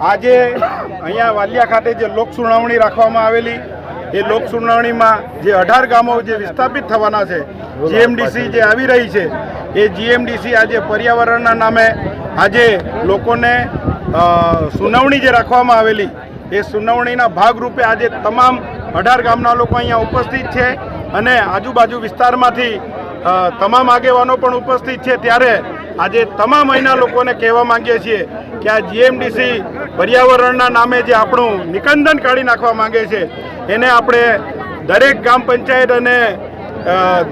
આજે અહીંયા વાલિયા ખાતે જે લોક સુનાવણી રાખવામાં આવેલી, એ લોક સુનાવણીમાં જે અઢાર ગામો જે વિસ્થાપિત થવાના છે, જીએમડીસી જે આવી રહી છે, એ જીએમડીસી આજે પર્યાવરણના નામે આજે લોકોને સુનાવણી જે રાખવામાં આવેલી, એ સુનાવણીના ભાગરૂપે આજે તમામ અઢાર ગામના લોકો અહીંયા ઉપસ્થિત છે અને આજુબાજુ વિસ્તારમાંથી તમામ આગેવાનો પણ ઉપસ્થિત છે. ત્યારે આજે તમામ અહીંના લોકોને કહેવા માંગીએ છીએ કે આ જીએમડીસી પર્યાવરણના નામે જે આપણું નિકંદન કાઢી નાખવા માંગે છે, એને આપણે દરેક ગ્રામ પંચાયત અને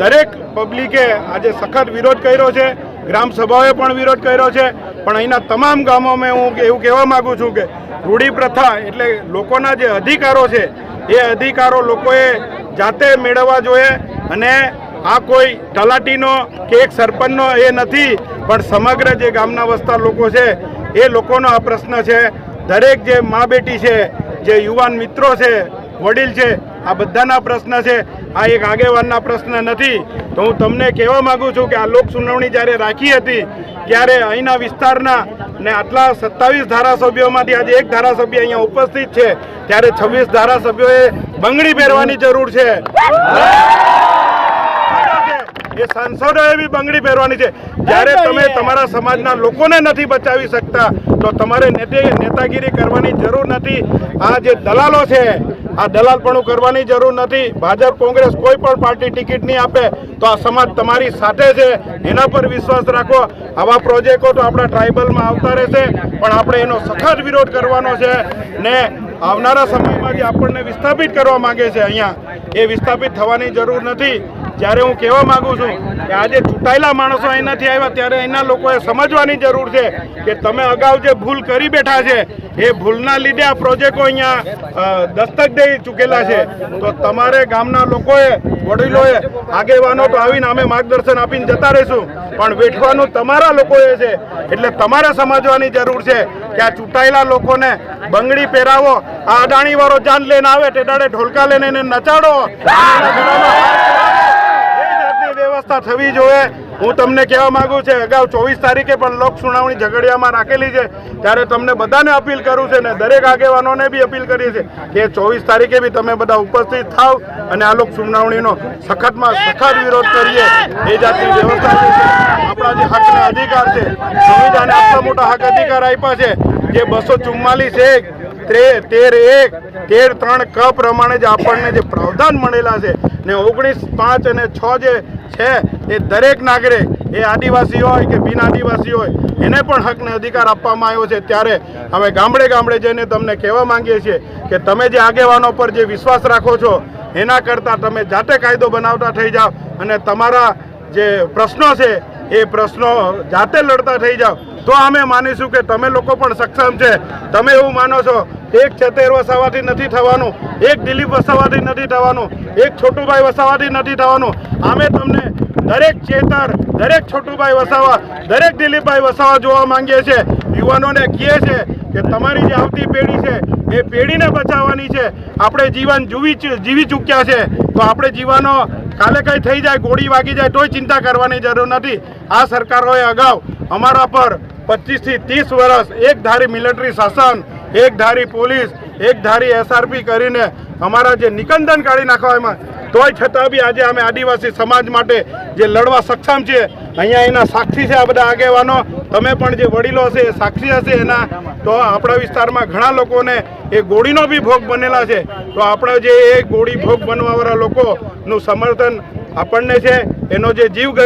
દરેક પબ્લિકે આજે સખત વિરોધ કર્યો છે. ગ્રામ સભાઓએ પણ વિરોધ કર્યો છે. પણ અહીંના તમામ ગામોમાં હું એવું કહેવા માગું છું કે રૂઢી પ્રથા એટલે લોકોના જે અધિકારો છે, એ અધિકારો લોકોએ જાતે મેળવવા જોઈએ અને આ કોઈ તલાટીનો કે એક સરપંચનો એ નથી, પણ સમગ્ર જે ગામના વસતા લોકો છે, એ લોકોનો આ પ્રશ્ન છે. દરેક જે મા બેટી છે, જે યુવાન મિત્રો છે, વડીલ છે, આ બધાના પ્રશ્ન છે. આ એક આગેવાનના પ્રશ્ન નથી. તો હું તમને કહેવા માગું છું કે આ લોક સુનાવણી જ્યારે રાખી હતી, ત્યારે અહીંના વિસ્તારના ને આટલા સત્તાવીસ ધારાસભ્યોમાંથી આજે એક ધારાસભ્ય અહીંયા ઉપસ્થિત છે. ત્યારે છવ્વીસ ધારાસભ્યોએ બંગડી પહેરવાની જરૂર છે. એ સાંસદોએ બી બંગડી પહેરવાની છે. જ્યારે તમે તમારા સમાજના લોકોને નથી બચાવી શકતા તો તમારે નેતે- નેતાગીરી કરવાની જરૂર નથી. આ જે દલાલો છે આ દલાલપણું કરવાની જરૂર નથી. ભાજપ કોંગ્રેસ કોઈ પણ પાર્ટી ટિકિટ નહીં આપે તો આ સમાજ તમારી સાથે છે. એના પર વિશ્વાસ રાખો. આવા પ્રોજેક્ટો તો આપણા ટ્રાઇબલમાં આવતા રહેશે પણ આપણે એનો સખત વિરોધ કરવાનો છે ને આવનારા સમયમાં જે આપણને વિસ્થાપિત કરવા માગે છે અહીંયા એ વિસ્થાપિત થવાની જરૂર નથી. જ્યારે હું કહેવા માંગુ છું કે આજે ચૂંટાયેલા માણસો અહીં નથી આવ્યા ત્યારે અહીંના લોકોએ સમજવાની જરૂર છે કે તમે અગાઉ જે ભૂલ કરી બેઠા છે, એ ભૂલના લીધે આ પ્રોજેક્ટો અહીંયા દસ્તક દઈ ચૂકેલા છે. તો તમારે ગામના લોકોએ, વડીલોએ આગેવાનો તો આવીને અમે માર્ગદર્શન આપીને જતા રહીશું. પણ વેઠવાનું તમારા લોકોએ છે. એટલે તમારે સમજવાની જરૂર છે કે આ ચૂંટાયેલા લોકોને બંગડી પહેરાવો, આ અદાણી વાળો જાન લઈને આવે તે ઢોલકા લઈને એને નચાડો એના ગળામાં એ જાતની વ્યવસ્થા થવી જોઈએ. હું તમને કહેવા માંગુ છે, અગાઉ ચોવીસ તારીખે પણ લોક સુનાવણી ઝઘડિયામાં રાખેલી છે. ત્યારે તમને બધાને અપીલ કરું છે ને દરેક આગેવાનોને બી અપીલ કરી છે કે ચોવીસ તારીખે બી તમે બધા ઉપસ્થિત થાવ અને આ લોક સુનાવણીનો સખતમાં સખત વિરોધ કરીએ. એ જાતની વ્યવસ્થા આપણા જે હક અધિકાર છે, સંવિધાને આટલા મોટા હક અધિકાર આપ્યા છે, જે બસો ચુમ્માલીસ એક ત્રે એક, તેર ત્રણ ક પ્રમાણે જે આપણને જે પ્રાવધાન મળેલા છે ને ઓગણીસ પાંચ અને છ જે છે, એ દરેક નાગરિક, એ આદિવાસી હોય કે બિન આદિવાસી હોય, એને પણ હકને અધિકાર આપવામાં આવ્યો છે. ત્યારે અમે ગામડે ગામડે જઈને તમને કહેવા માંગીએ છીએ કે તમે જે આગેવાનો પર જે વિશ્વાસ રાખો છો, એના કરતાં તમે જાતે કાયદો બનાવતા થઈ જાઓ અને તમારા જે પ્રશ્નો છે એ પ્રશ્નો જાતે લડતા થઈ જાઓ. તો અમે માનીશું કે તમે લોકો પણ સક્ષમ છે. તમે એવું માનો છો, એક છતેર વસાવાથી નથી થવાનું, એક દિલીપ વસાવાથી નથી થવાનું, એક છોટુભાઈ વસાવાથી નથી થવાનું. અમે તમને દરેક ચેતર, દરેક છોટુભાઈ વસાવા, દરેક દિલીપભાઈ વસાવા જોવા માંગીએ છીએ. યુવાનોને કહીએ છે કે તમારી જે આવતી પેઢી છે, એ પેઢીને બચાવવાની છે. આપણે જીવન જીવી જીવી ચૂક્યા છે. તો આપણે જીવાનો કાલે કંઈ થઈ જાય, ગોળી વાગી જાય, તોય ચિંતા કરવાની જરૂર નથી. આ સરકારોએ અગાઉ અમારા પર પચીસથી ત્રીસ વર્ષ એક ધારી મિલિટરી શાસન એક ધારી પોલીસ એક ધારી એસઆરપી કરીને અમારા જે નિકંદન કાઢી નાખવા એમાં, તોય છતાં બી આજે અમે આદિવાસી સમાજ માટે જે લડવા સક્ષમ છીએ, અહીંયા એના સાક્ષી છે આ બધા આગેવાનો. તમે પણ જે વડીલો હશે, એ સાક્ષી હશે એના. તો આપણા વિસ્તારમાં ઘણા લોકોને એ ગોળીનો બી ભોગ બનેલા છે. તો આપણે જે એ ગોળી ભોગ બનવાવાળા લોકોનું સમર્થન આપણને છે. એનો જે જીવ ગયો